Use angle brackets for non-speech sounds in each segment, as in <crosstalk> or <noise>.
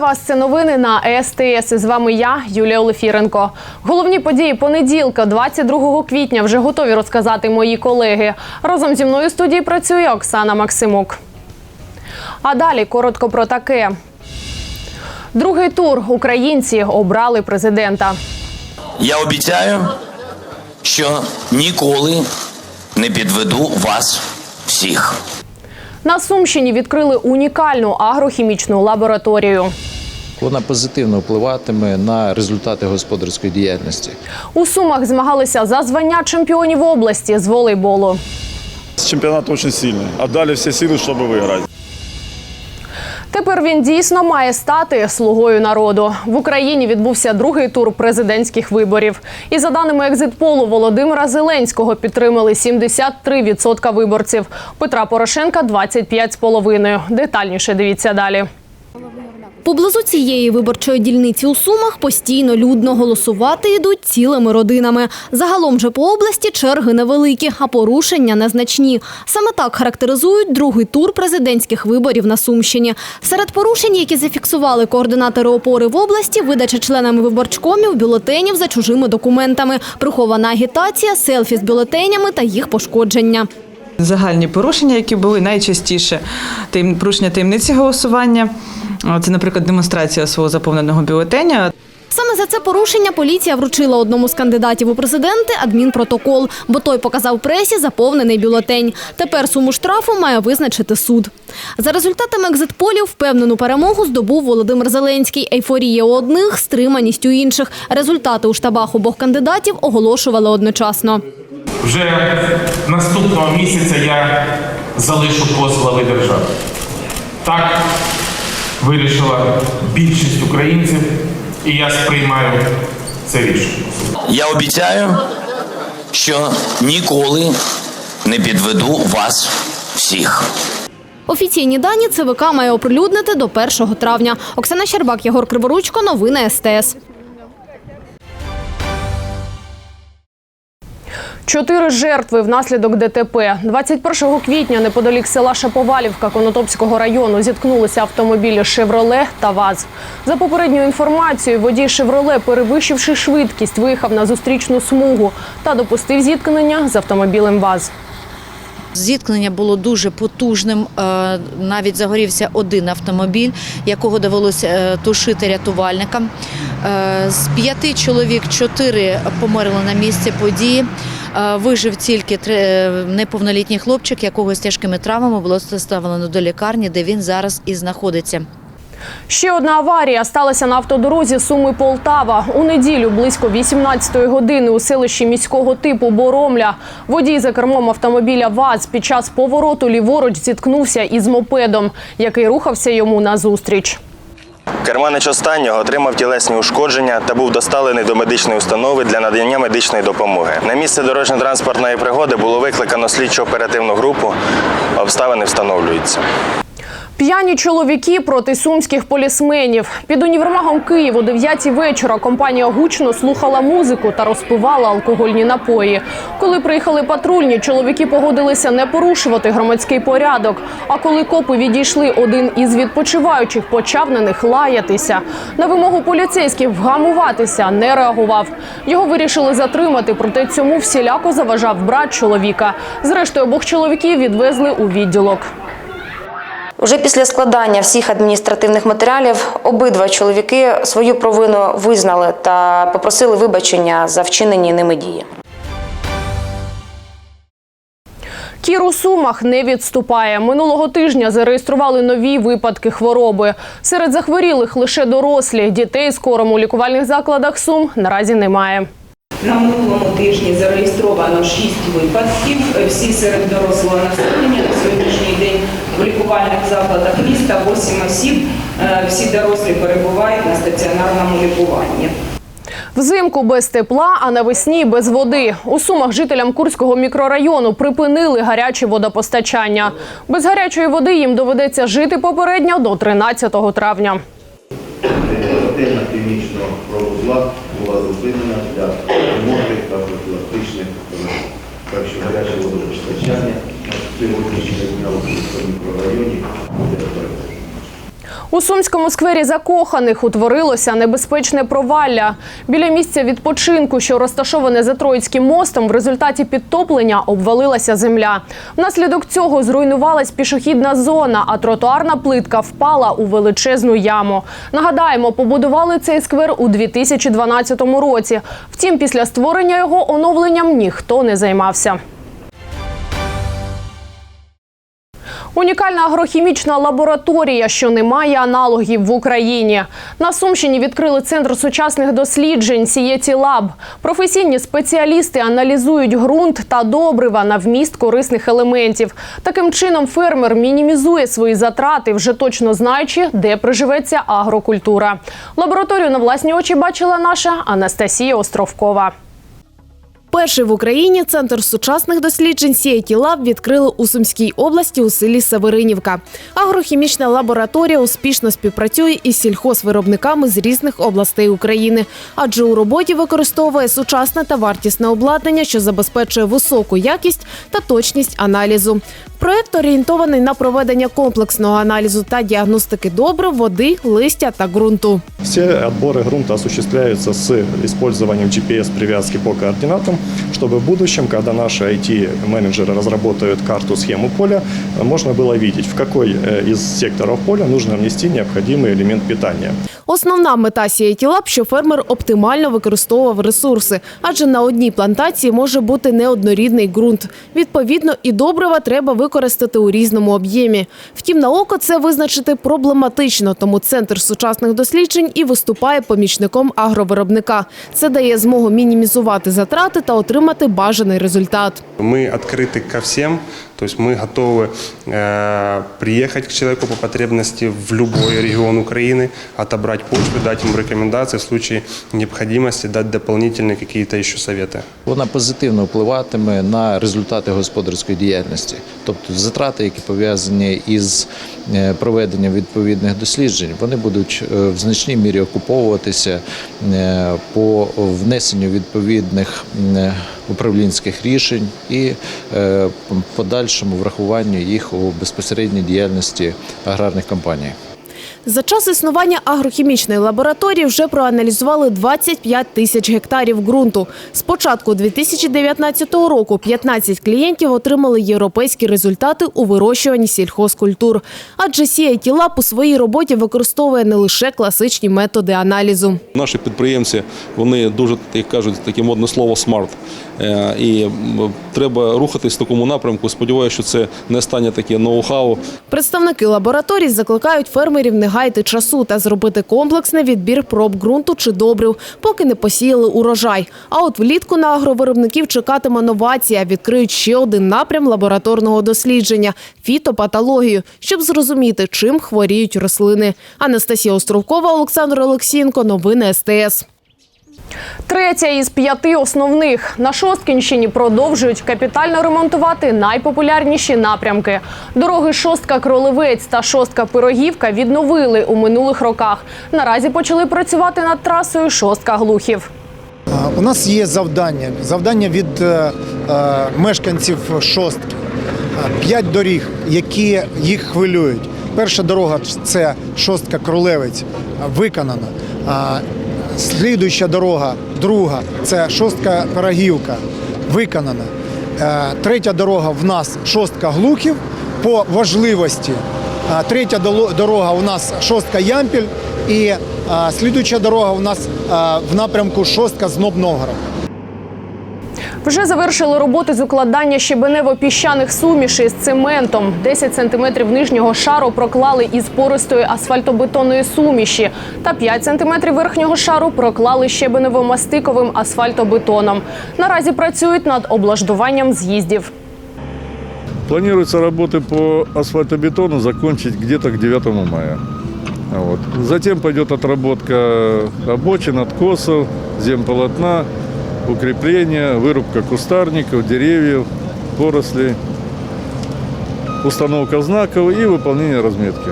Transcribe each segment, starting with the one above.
Вітаю вас! Це новини на СТС. З вами я, Юлія Олефіренко. Головні події понеділка, 22 квітня, вже готові розказати мої колеги. Разом зі мною в студії працює Оксана Максимук. А далі коротко про таке. Другий тур українці обрали президента. Я обіцяю, що ніколи не підведу вас всіх. На Сумщині відкрили унікальну агрохімічну лабораторію Вона позитивно впливатиме на результати господарської діяльності. У Сумах змагалися за звання чемпіонів області з волейболу. Чемпионат очень сильный. Отдали все силы, чтобы выиграть. Тепер він дійсно має стати слугою народу. В Україні відбувся другий тур президентських виборів. І за даними екзитполу Володимира Зеленського підтримали 73% виборців. Петра Порошенка 25,5%. Детальніше дивіться далі. Поблизу цієї виборчої дільниці у Сумах постійно людно голосувати йдуть цілими родинами. Загалом же по області черги невеликі, а порушення незначні. Саме так характеризують другий тур президентських виборів на Сумщині. Серед порушень, які зафіксували координатори опори в області, видача членами виборчкомів бюлетенів за чужими документами, прихована агітація, селфі з бюлетенями та їх пошкодження. Загальні порушення, які були найчастіше таєм- порушення таємниці голосування. Це, наприклад, демонстрація свого заповненого бюлетеня. Саме за це порушення поліція вручила одному з кандидатів у президенти адмінпротокол, бо той показав пресі заповнений бюлетень. Тепер суму штрафу має визначити суд. За результатами екзитполів впевнену перемогу здобув Володимир Зеленський. Ейфорія у одних, стриманість у інших. Результати у штабах обох кандидатів оголошували одночасно. Вже наступного місяця я залишу пост глави держави. Так вирішила більшість українців, і я сприймаю це рішення. Я обіцяю, що ніколи не підведу вас всіх. Офіційні дані ЦВК має оприлюднити до 1 травня. Оксана Щербак, Єгор Криворучко. Новини СТС. Чотири жертви внаслідок ДТП. 21 квітня неподалік села Шаповалівка Конотопського району зіткнулися автомобілі «Шевроле» та ВАЗ. За попередньою інформацією, водій «Шевроле», перевищивши швидкість, виїхав на зустрічну смугу та допустив зіткнення з автомобілем ВАЗ. Зіткнення було дуже потужним. Е, Навіть загорівся один автомобіль, якого довелося е, тушити рятувальникам. Е, З п'яти чоловік чотири померли на місці події. Е, Вижив тільки е, неповнолітній хлопчик, якого з тяжкими травмами було доставлено до лікарні, де він зараз і знаходиться. Ще одна аварія сталася на автодорозі Суми Полтава. У неділю близько 18-ї години у селищі міського типу Боромля водій за кермом автомобіля ВАЗ під час повороту ліворуч зіткнувся із мопедом, який рухався йому назустріч. Керманич останнього отримав тілесні ушкодження та був доставлений до медичної установи для надання медичної допомоги. На місце дорожньо-транспортної пригоди було викликано слідчо-оперативну групу. Обставини встановлюються. П'яні чоловіки проти сумських полісменів. Під універмагом Київ о 9 вечора компанія гучно слухала музику та розпивала алкогольні напої. Коли приїхали патрульні, чоловіки погодилися не порушувати громадський порядок. А коли копи відійшли, один із відпочиваючих почав на них лаятися. На вимогу поліцейських вгамуватися не реагував. Його вирішили затримати, проте цьому всіляко заважав брат чоловіка. Зрештою, обох чоловіків відвезли у відділок. Уже після складання всіх адміністративних матеріалів обидва чоловіки свою провину визнали та попросили вибачення за вчинені ними дії. Кір у Сумах не відступає. Минулого тижня зареєстрували нові випадки хвороби. Серед захворілих лише дорослі. Дітей з кором у лікувальних закладах Сум наразі немає. На минулому тижні зареєстровано 6 випадків. Всі серед дорослого населення в лікувальних закладах міста 8 осіб. Е, Всі дорослі перебувають на стаціонарному лікуванні. Взимку без тепла, а навесні без води. У Сумах жителям Курського мікрорайону припинили гаряче водопостачання. Без гарячої води їм доведеться жити попередньо до 13 травня. Ретельна північного провузла була зупинена для ремонту та профілактичних. Так що гаряче водопостачання у буде. У сумському сквері закоханих утворилося небезпечне провалля. Біля місця відпочинку, що розташоване за Троїцьким мостом, в результаті підтоплення обвалилася земля. Внаслідок цього зруйнувалась пішохідна зона, а тротуарна плитка впала у величезну яму. Нагадаємо, побудували цей сквер у 2012 році. Втім, після створення його оновленням ніхто не займався. Унікальна агрохімічна лабораторія, що не має аналогів в Україні. На Сумщині відкрили центр сучасних досліджень Сієті Лаб. Професійні спеціалісти аналізують ґрунт та добрива на вміст корисних елементів. Таким чином, фермер мінімізує свої затрати, вже точно знаючи, де приживеться агрокультура. Лабораторію на власні очі бачила наша Анастасія Островкова. Перший в Україні центр сучасних досліджень CIT Lab відкрили у Сумській області у селі Северинівка. Агрохімічна лабораторія успішно співпрацює із сільхозвиробниками з різних областей України, адже у роботі використовує сучасне та вартісне обладнання, що забезпечує високу якість та точність аналізу. Проект орієнтований на проведення комплексного аналізу та діагностики добрив, води, листя та ґрунту. Все отборы грунта осуществляются с использованием GPS-привязки по координатам, чтобы в будущем, когда наши IT-менеджеры разработают карту, схему поля, можно было видеть, в какой э, из секторов поля нужно внести необходимый элемент питания. Основна мета CIT Lab, що фермер оптимально використовував ресурси, адже на одній плантації може бути неоднорідний ґрунт. Відповідно, і добрива треба використати у різному об'ємі. Втім, на око це визначити проблематично, тому центр сучасних досліджень і виступає помічником агровиробника. Це дає змогу мінімізувати затрати та отримати бажаний результат. Мы открыты ко всем, то есть мы готовы э, приехать к человеку по потребности в любой регион Украины, отобрать почву, дать ему рекомендации, в случае необходимости дать дополнительные какие-то еще советы. Вона позитивно впливатиме на результати господарської діяльності, тобто затрати, які пов'язані із е, проведенням відповідних досліджень, вони будуть е, в значній мірі окуповуватися е, по внесенню відповідних е, управлінських рішень і е, подальшому врахуванню їх у безпосередній діяльності аграрних компаній. За час існування агрохімічної лабораторії вже проаналізували 25 тисяч гектарів ґрунту. З початку 2019 року 15 клієнтів отримали європейські результати у вирощуванні сільхозкультур. Адже CIT Lab у своїй роботі використовує не лише класичні методи аналізу. Наші підприємці вони дуже як кажуть таке модне слово смарт. Е, І треба рухатись в такому напрямку. Сподіваюся, що це не стане таке ноу-хау. Представники лабораторій закликають фермерів не гаяти часу та зробити комплексний відбір проб ґрунту чи добрив, поки не посіяли урожай. А от влітку на агровиробників чекатиме новація. Відкриють ще один напрям лабораторного дослідження фітопатологію, щоб зрозуміти, чим хворіють рослини. Анастасія Островкова, Олександр Олексієнко. Новини СТС. Третя із п'яти основних на Шосткінщині продовжують капітально ремонтувати найпопулярніші напрямки. Дороги Шостка Кролевець та Шостка Пирогівка відновили у минулих роках. Наразі почали працювати над трасою Шостка Глухів. У нас є завдання. Завдання від е, е, мешканців шостки. П'ять доріг, які їх хвилюють. Перша дорога це шостка Кролевець, виконана. Слідуюча дорога, друга це шостка Пирогівка, виконана. Е, Третя дорога в нас шостка Глухів по важливості. Третя дорога у нас шостка Ямпіль і слідуюча дорога у нас в напрямку шостка Зноб Новгород. Вже завершили роботи з укладання щебенево-піщаних сумішей з цементом. 10 сантиметрів нижнього шару проклали із пористої асфальтобетонної суміші, та 5 сантиметрів верхнього шару проклали щебенево-мастиковим асфальтобетоном. Наразі працюють над облаштуванням з'їздів. Планируется работы по асфальтобетону закончить где-то к 9 мая. Вот. Затем пойдет отработка обочин, откосов, земполотна, укрепления, вырубка кустарников, деревьев, порослей, установка знаков и выполнение разметки.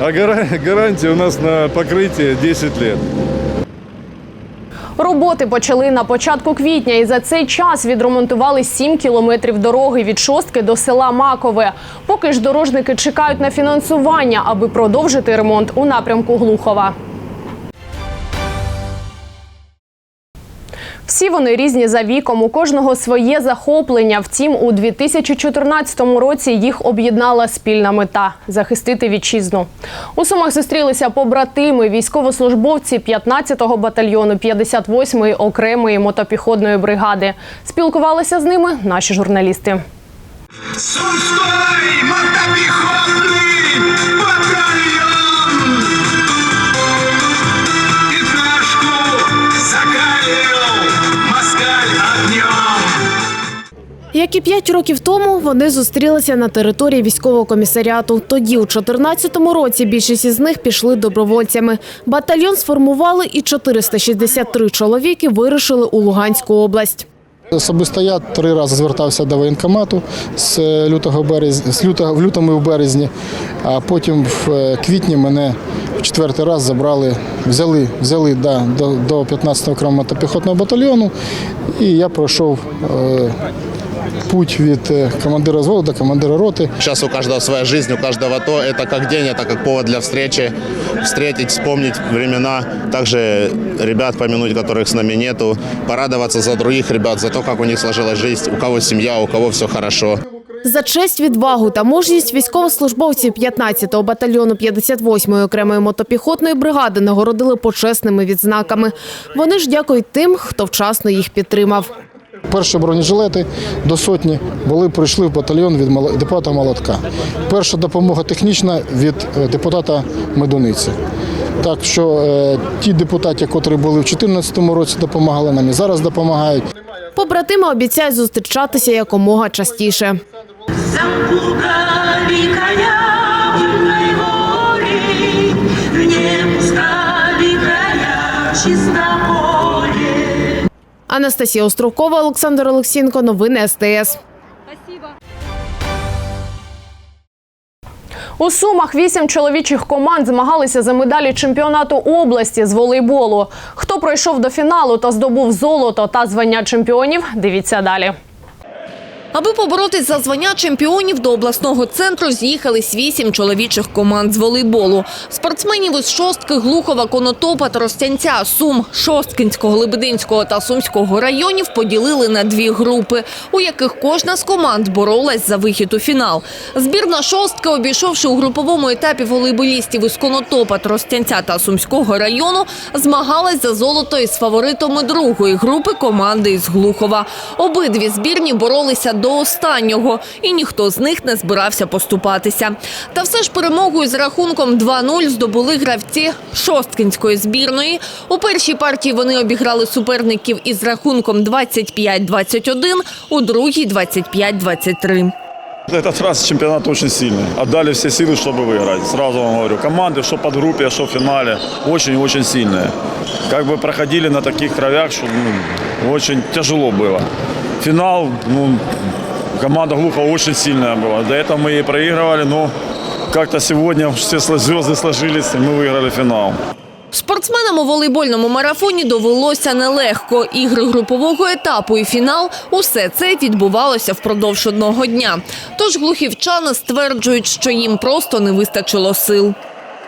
А <laughs> гара- гарантия у нас на покрытие 10 лет. Роботи почали на початку квітня, і за цей час відремонтували 7 кілометрів дороги від шостки до села Макове. Поки ж дорожники чекають на фінансування, аби продовжити ремонт у напрямку Глухова. Всі вони різні за віком, у кожного своє захоплення. Втім, у 2014 році їх об'єднала спільна мета захистити вітчизну. У Сумах зустрілися побратими, військовослужбовці 15-го батальйону 58-ї окремої мотопіхотної бригади. Спілкувалися з ними наші журналісти. Сумской мотопехотный батальон Як п'ять років тому, вони зустрілися на території військового комісаріату. Тоді, у 2014 році, більшість із них пішли добровольцями. Батальйон сформували і 463 чоловіки вирушили у Луганську область. Особисто я три рази звертався до воєнкомату з лютого березня, з лютого в лютому і в березні, а потім в е, квітні мене в четвертий раз забрали, взяли, взяли да, до, до 15-го окремого мотопіхотного батальйону, і я пройшов е, путь від е, командира взводу до командира роти. Сейчас у каждого своя жизнь, у каждого то. Это как день, это как повод для встречи. Встретить, вспомнить времена. Также ребят помянуть, которых с нами нету. Порадоваться за других ребят, за то, как у них сложилась жизнь. У кого семья, у кого все хорошо. За честь, відвагу та мужність військовослужбовців 15-го батальйону 58-ї окремої мотопіхотної бригади нагородили почесними відзнаками. Вони ж дякують тим, хто вчасно їх підтримав. Перші бронежилети до сотні були прийшли в батальйон від депутата Молотка. Перша допомога технічна від е, депутата Медуниці. Так що е, ті депутати, які були в 2014 році, допомагали нам і зараз допомагають. Побратими обіцяють зустрічатися якомога частіше. Анастасія Острокова, Олександр Олексінко. Новини СТС. У Сумах вісім чоловічих команд змагалися за медалі чемпіонату області з волейболу. Хто пройшов до фіналу та здобув золото та звання чемпіонів? Дивіться далі. Аби поборотись за звання чемпіонів до обласного центру з'їхались вісім чоловічих команд з волейболу. Спортсменів із Шостки, Глухова, Конотопа, Тростянця, Сум, Шосткинського, Лебединського та Сумського районів поділили на дві групи, у яких кожна з команд боролась за вихід у фінал. Збірна Шостки, обійшовши у груповому етапі волейболістів із Конотопа, Тростянця та Сумського району, змагалась за золото із фаворитами другої групи команди із Глухова. Обидві збірні боролися до останнього, і ніхто з них не збирався поступатися. Та все ж перемогою з рахунком 2-0 здобули гравці Шосткинської збірної. У першій партії вони обіграли суперників із рахунком 25-21, у другій 25-23. Этот раз чемпионат очень сильный. Отдали все силы, чтобы выиграть. Сразу вам говорю. Команды, что под группе, что в финале, очень и очень сильные. Как бы проходили на таких кровях, что ну, очень тяжело было. Финал, ну, команда Глухова очень сильная была. До этого мы ей проигрывали, но как-то сегодня все сло- звезды сложились, и мы выиграли финал. Спортсменам у волейбольному марафоні довелося нелегко. Ігри групового етапу і фінал – усе це відбувалося впродовж одного дня. Тож глухівчани стверджують, що їм просто не вистачило сил.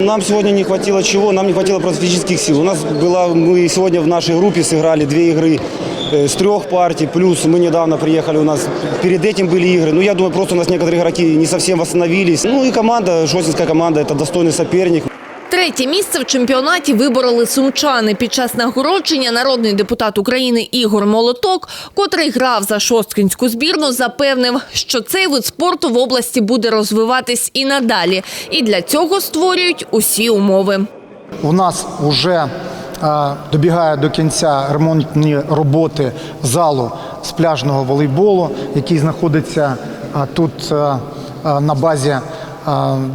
Нам сегодня не хватило чего? Нам не хватило просто физических сил. У нас была, мы сегодня в нашей группе сыграли две игры э, с трех партий, плюс мы недавно приехали, у нас перед этим были игры. Ну, я думаю, просто у нас некоторые игроки не совсем восстановились. Ну и команда, шостинская команда, это достойный соперник. Третє місце в чемпіонаті вибороли сумчани. Під час нагородження народний депутат України Ігор Молоток, котрий грав за шосткінську збірну, запевнив, що цей вид спорту в області буде розвиватись і надалі. І для цього створюють усі умови. У нас вже добігає до кінця ремонтні роботи залу з пляжного волейболу, який знаходиться тут а, а, на базі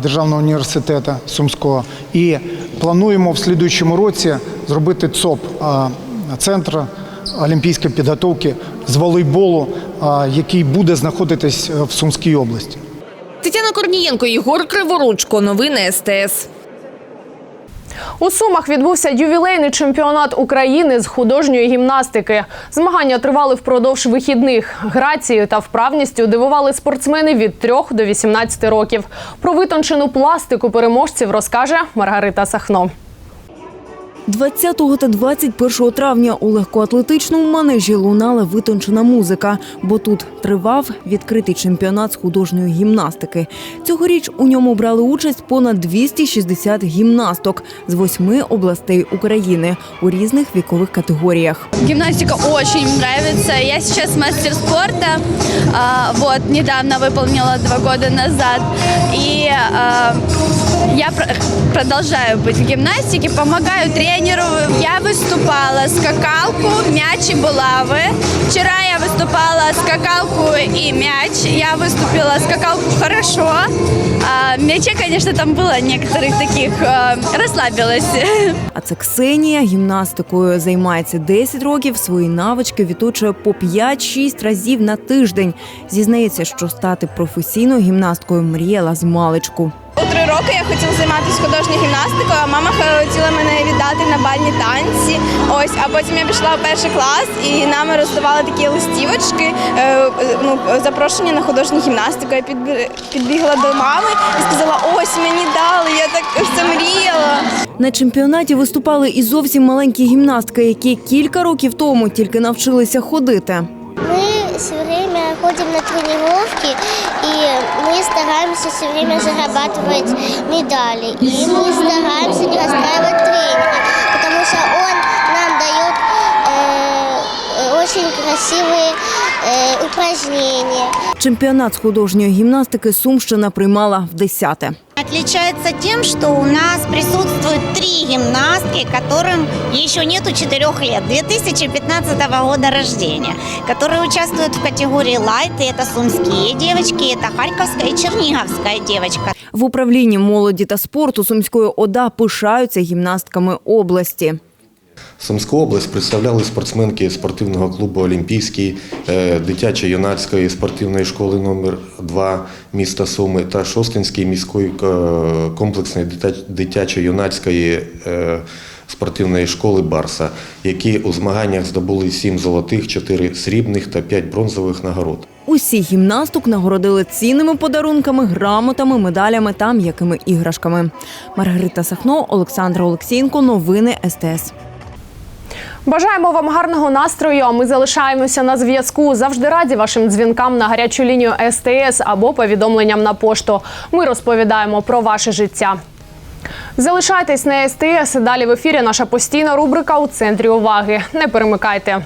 Державного університету Сумського. І плануємо в слідуючому році зробити ЦОП центр олімпійської підготовки з волейболу, який буде знаходитись в Сумській області. Тетяна Корнієнко, Ігор Криворучко. Новини СТС. У Сумах відбувся ювілейний чемпіонат України з художньої гімнастики. Змагання тривали впродовж вихідних. Грацією та вправністю дивували спортсмени від 3 до 18 років. Про витончену пластику переможців розкаже Маргарита Сахно. 20 та 21 травня у легкоатлетичному манежі лунала витончена музика, бо тут тривав відкритий чемпіонат з художньої гімнастики. Цьогоріч у ньому брали участь понад 260 гімнасток з восьми областей України у різних вікових категоріях. Гимнастика очень нравится. Я сейчас мастер спорта. а, вот, недавно выполнила два года назад. А, я пр- продолжаю быть в гимнастике, помогаю тренеру. Я выступала скакалку, мяч и булавы. Вчера я выступала скакалку и мяч. Я выступила скакалку хорошо. А, в мяче, конечно, там было некоторых таких... а, расслабилась. А це Ксенія гімнастикою займається 10 років. Свої навички відточує по 5-6 разів на тиждень. Зізнається, що стати професійною гімнасткою мріяла з маличку. У три роки я хотіла займатися художньою гімнастикою, а мама хотіла мене віддати на бальні танці. Ось, а потім я пішла в перший клас і нам роздавали такі листівочки, е, ну, запрошення на художню гімнастику. Я підбігла до мами і сказала: ось мені дали, я так це мріяла. На чемпіонаті виступали і зовсім маленькі гімнастки, які кілька років тому тільки навчилися ходити. Мы все время ходим на мы стараемся все время зарабатывать медали. И мы стараемся не расстраивать тренера, потому что он нам дает э, очень красивые э, упражнения. Чемпіонат з художньої гімнастики Сумщина приймала в десяте. Отличается тем, что у нас присутствуют три гимнастки, которым еще нету четырех лет, 2015 года рождения, которые участвуют в категории лайт, и это сумские девочки, это харьковская и черниговская девочка. В управлінні молоді та спорту Сумської ОДА пишаються гімнастками області. Сумську область представляли спортсменки спортивного клубу Олімпійський, е, дитячо-юнацької спортивної школи номер 2 міста Суми та Шостинської міської е, комплексної дитячо-юнацької е, спортивної школи Барса, які у змаганнях здобули 7 золотих, 4 срібних та 5 бронзових нагород. Усі гімнасток нагородили цінними подарунками, грамотами, медалями та м'якими іграшками. Маргарита Сахно, Олександра Олексієнко. Новини СТС. Бажаємо вам гарного настрою. Ми залишаємося на зв'язку. Завжди раді вашим дзвінкам на гарячу лінію СТС або повідомленням на пошту. Ми розповідаємо про ваше життя. Залишайтесь на СТС. Далі в ефірі наша постійна рубрика у центрі уваги. Не перемикайте.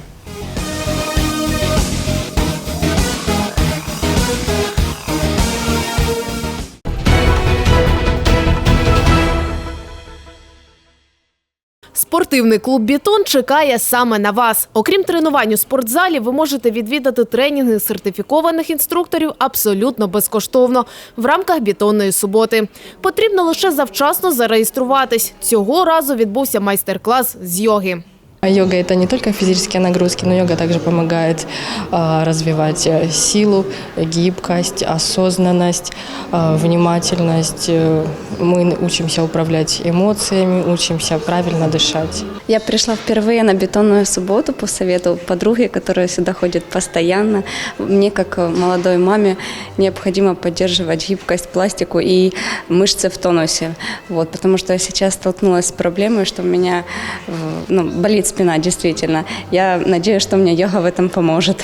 Спортивний клуб Бітон чекає саме на вас. Окрім тренувань у спортзалі, ви можете відвідати тренінги сертифікованих інструкторів абсолютно безкоштовно в рамках бітонної суботи. Потрібно лише завчасно зареєструватись. Цього разу відбувся майстер-клас з йоги. Йога – это не только физические нагрузки, но йога также помогает а, развивать э, силу, гибкость, осознанность, а, внимательность. Э, Мы учимся управлять эмоциями, учимся правильно дышать. Я пришла впервые на бетонную субботу по совету подруги, которая сюда ходит постоянно. Мне, как молодой маме, необходимо поддерживать гибкость, пластику и мышцы в тонусе. Вот, потому что я сейчас столкнулась с проблемой, что у меня э, ну, болит спина, действительно. Я надеюсь, что мне йога в этом поможет.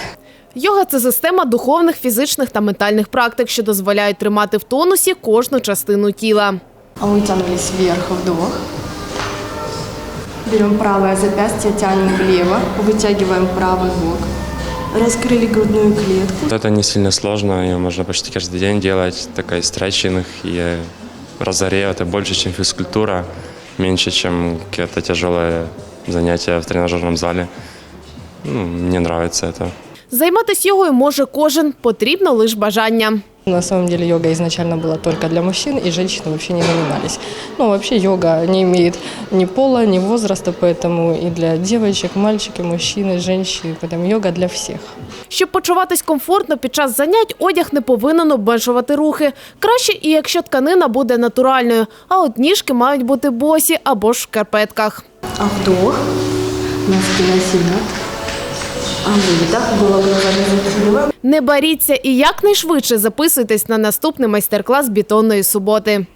Йога це система духовних, фізичних та ментальних практик, що дозволяють тримати в тонусі кожну частину тіла. Вытянулись вверх, вдох. Берем правое запястье, тянем влево, вытягиваем правый бок. Раскрыли грудную клетку. Это не сильно сложно, ее можно почти каждый день делать. Такой стретчинг и разогрев. Это больше, чем физкультура, меньше, чем какие-то тяжелые занятия в тренажерном зале. Ну, мне нравится это. Займатися йогою може кожен, потрібно лише бажання. На самом деле йога изначально была только для мужчин, и женщины вообще не занимались. Ну, вообще йога не имеет ни пола, ни возраста, поэтому и для девочек, мальчики, мужчины, женщины, поэтому йога для всех. Щоб почуватись комфортно під час занять, одяг не повинен обмежувати рухи. Краще і якщо тканина буде натуральною, а от ніжки мають бути босі або ж в шкарпетках. Вдох, на себя. А выдох, голову закрываем. Не боріться і якнайшвидше записуйтесь на наступний майстер-клас бетонної суботи.